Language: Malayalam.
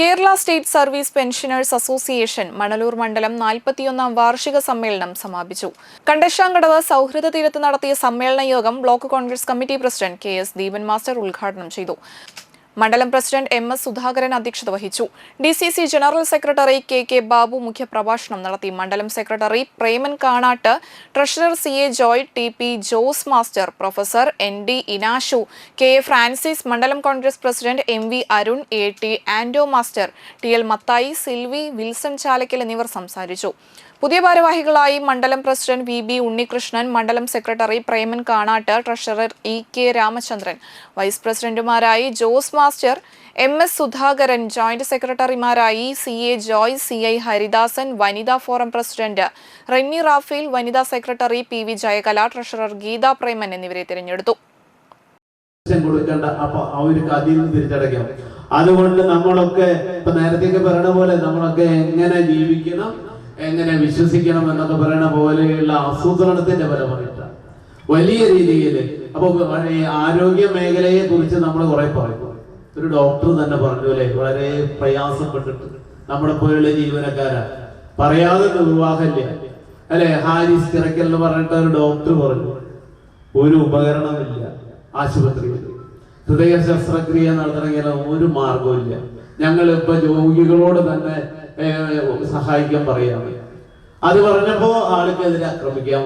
Kerala state service pensioners association Manalur മണ്ഡലം നാൽപ്പത്തിയൊന്നാം വാർഷിക സമ്മേളനം സമാപിച്ചു. കണ്ടശാങ്കടവ് സൗഹൃദ തീരത്ത് നടത്തിയ സമ്മേളന യോഗം block Congress committee president K S Deepan master ഉദ്ഘാടനം ചെയ്തു. മണ്ഡലം പ്രസിഡന്റ് എം എസ് സുധാകരൻ അധ്യക്ഷത വഹിച്ചു. D C C general secretary K K Babu മുഖ്യപ്രഭാഷണം നടത്തി. മണ്ഡലം secretary Preman Kanatt treasurer C A Joy T P Jose master professor N D Inashu K A Francis മണ്ഡലം Congress president M V Arun A T Anto master T L Mathai Silvi Wilson Chalakkal എന്നിവർ സംസാരിച്ചു. പുതിയ ഭാരവാഹികളായി മണ്ഡലം പ്രസിഡന്റ് വി ബി ഉണ്ണികൃഷ്ണൻ മണ്ഡലം secretary Preman Kanatt treasurer E K Ramachandran vice പ്രസിഡന്റുമാരായി Jose master M S Sudhakaran joint സെക്രട്ടറിമാരായി C A Joy C I Haridasan വനിതാ ഫോറം പ്രസിഡന്റ് റെന്നി റാഫേൽ വനിതാ secretary P V Jayakala treasurer Geetha Preman എന്നിവരെ തിരഞ്ഞെടുത്തു. അതുകൊണ്ട് നമ്മളൊക്കെ ഇപ്പൊ നേരത്തെയൊക്കെ പറയണ പോലെ നമ്മളൊക്കെ എങ്ങനെ ജീവിക്കണം എങ്ങനെ വിശ്വസിക്കണം എന്നൊക്കെ പറയണ പോലെയുള്ള ആസൂത്രണത്തിന്റെ ഫലമായിട്ടാണ് വലിയ രീതിയിൽ അപ്പൊ ആരോഗ്യ മേഖലയെ കുറിച്ച് നമ്മൾ കുറെ പറയും. ഒരു ഡോക്ടർ തന്നെ പറഞ്ഞു അല്ലെ? വളരെ പ്രയാസപ്പെട്ടിട്ട്. നമ്മളെ പോലുള്ള ജീവനക്കാരാ. പറയാതെ നിർവാഹമില്ല അല്ലെ? ഹാരിസ് കിറക്കൽ എന്ന് പറഞ്ഞിട്ട് ഒരു ഡോക്ടർ പറഞ്ഞു. ഒരു ഉപകരണമില്ല ആശുപത്രിയിൽ. ഹൃദയ ശസ്ത്രക്രിയ നടത്തണമെങ്കിൽ ഒരു മാർഗവും ഞങ്ങൾ ഇപ്പൊ രോഗികളോട് തന്നെ സഹായിക്കാൻ പറയാമേ അത് പറഞ്ഞപ്പോ ആൾക്കെതിരെ ആക്രമിക്കാൻ